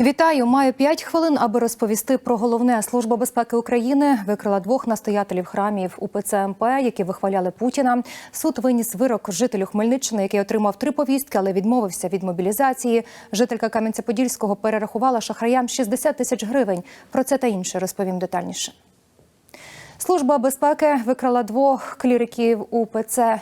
Вітаю, маю 5 хвилин, аби розповісти про головне. Служба безпеки України викрила двох настоятелів храмів УПЦ МП, які вихваляли Путіна. Суд виніс вирок жителю Хмельниччини, який отримав три повістки, але відмовився від мобілізації. Жителька Кам'янця-Подільського перерахувала шахраям 60 тисяч гривень. Про це та інше розповім детальніше. Служба безпеки викрала двох кліриків УПЦ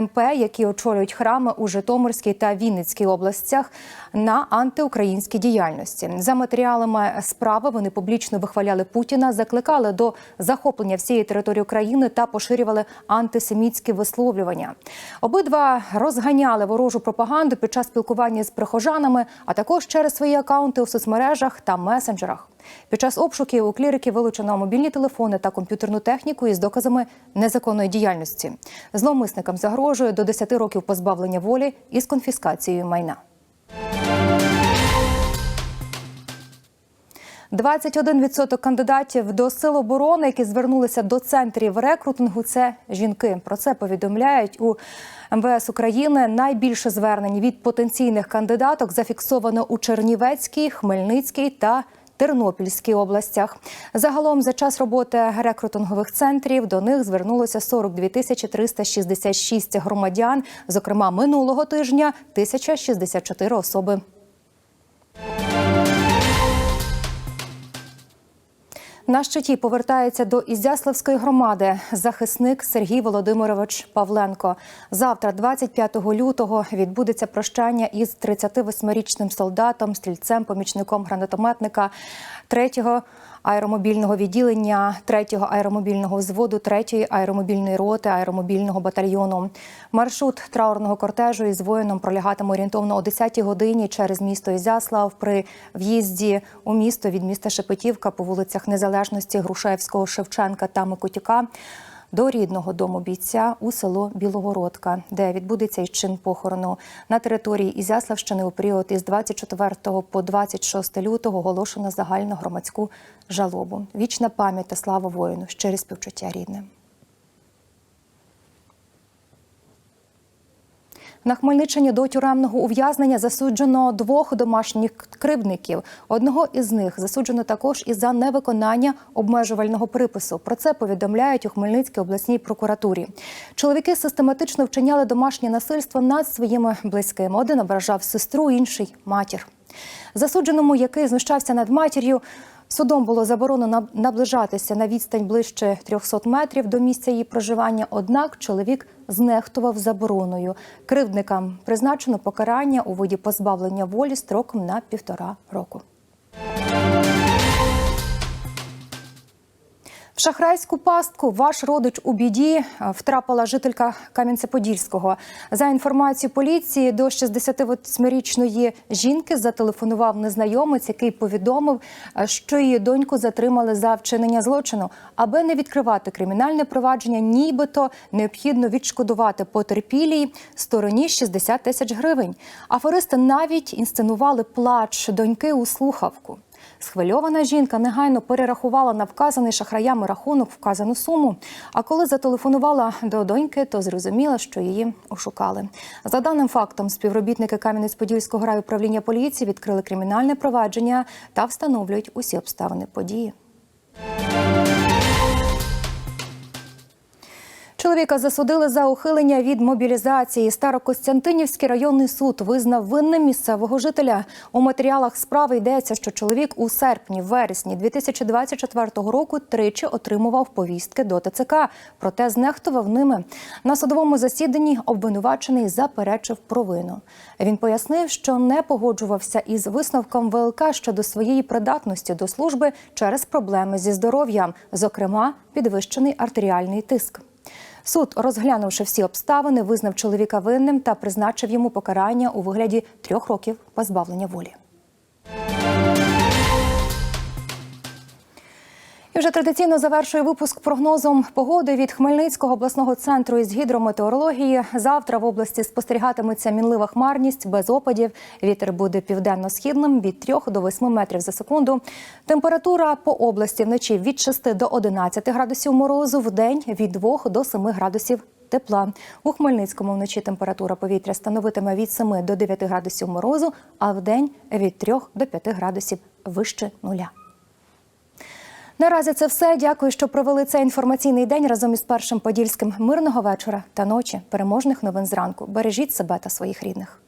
МП, які очолюють храми у Житомирській та Вінницькій областях на антиукраїнській діяльності. За матеріалами справи вони публічно вихваляли Путіна, закликали до захоплення всієї території України та поширювали антисемітські висловлювання. Обидва розганяли ворожу пропаганду під час спілкування з прихожанами, а також через свої акаунти у соцмережах та месенджерах. Під час обшуків у клірики вилучено мобільні телефони та комп'ютерну техніку із доказами незаконної діяльності. Зловмисникам загрожує до 10 років позбавлення волі із конфіскацією майна. 21% кандидатів до сил оборони, які звернулися до центрів рекрутингу, це жінки. Про це повідомляють у МВС України. Найбільше звернень від потенційних кандидаток зафіксовано у Чернівецькій, Хмельницькій та Тернопільській областях. Загалом за час роботи рекрутингових центрів до них звернулося 42 тисячі 366 громадян. Зокрема, минулого тижня 1064 особи. На щиті повертається до Ізяславської громади захисник Сергій Володимирович Павленко. Завтра, 25 лютого, відбудеться прощання із 38-річним солдатом, стрільцем, помічником гранатометника 3-го аеромобільного відділення 3-го аеромобільного взводу 3-ї аеромобільної роти аеромобільного батальйону. Маршрут траурного кортежу із воїном пролягатиме орієнтовно о 10-й годині через місто Ізяслав при в'їзді у місто від міста Шепетівка по вулицях Незалежності, Грушевського, Шевченка та Микотіка до рідного дому бійця у село Білогородка, де відбудеться й чин похорону на території Ізяславщини у період із 24 по 26 лютого оголошено загальну громадську жалобу. Вічна пам'ять та слава воїну, щирі співчуття рідним. На Хмельниччині до тюремного ув'язнення засуджено двох домашніх кривдників. Одного із них засуджено також і за невиконання обмежувального припису. Про це повідомляють у Хмельницькій обласній прокуратурі. Чоловіки систематично вчиняли домашнє насильство над своїми близькими. Один ображав сестру, інший матір. Засудженому, який знущався над матір'ю. Судом було заборонено наближатися на відстань ближче 300 метрів до місця її проживання. Однак чоловік знехтував забороною. Кривдникам призначено покарання у виді позбавлення волі строком на півтора року. Шахрайську пастку ваш родич у біді втрапила жителька Кам'янця-Подільського. За інформацією поліції, до 68-річної жінки зателефонував незнайомець, який повідомив, що її доньку затримали за вчинення злочину. Аби не відкривати кримінальне провадження, нібито необхідно відшкодувати потерпілій стороні 60 тисяч гривень. Аферисти навіть інсценували плач доньки у слухавку. Схвильована жінка негайно перерахувала на вказаний шахраями рахунок вказану суму. А коли зателефонувала до доньки, то зрозуміла, що її ошукали. За даним фактом, співробітники Кам'янець-Подільського райуправління поліції відкрили кримінальне провадження та встановлюють усі обставини події. Чоловіка засудили за ухилення від мобілізації. Старокостянтинівський районний суд визнав винним місцевого жителя. У матеріалах справи йдеться, що чоловік у серпні-вересні 2024 року тричі отримував повістки до ТЦК, проте знехтував ними. На судовому засіданні обвинувачений заперечив провину. Він пояснив, що не погоджувався із висновком ВЛК щодо своєї придатності до служби через проблеми зі здоров'ям, зокрема підвищений артеріальний тиск. Суд, розглянувши всі обставини, визнав чоловіка винним та призначив йому покарання у вигляді трьох років позбавлення волі. І вже традиційно завершує випуск прогнозом погоди від Хмельницького обласного центру із гідрометеорології. Завтра в області спостерігатиметься мінлива хмарність без опадів. Вітер буде південно-східним від 3 до 8 метрів за секунду. Температура по області вночі від 6 до 11 градусів морозу, в день від 2 до 7 градусів тепла. У Хмельницькому вночі температура повітря становитиме від 7 до 9 градусів морозу, а в день від 3 до 5 градусів вище нуля. Наразі це все. Дякую, що провели цей інформаційний день разом із першим подільським. Мирного вечора та ночі, переможних новин зранку. Бережіть себе та своїх рідних.